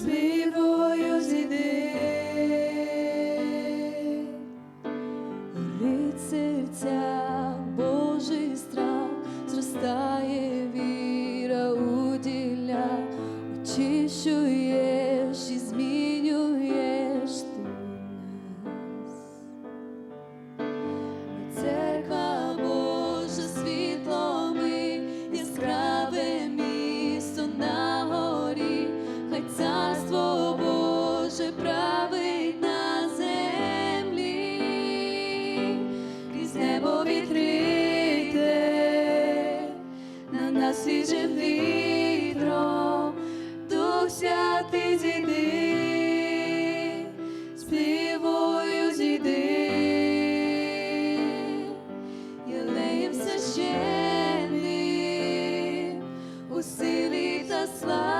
Spirit. свіжим вітром, Дух Святий зійди, співою зійди, Єлеєм священним у силі та славі.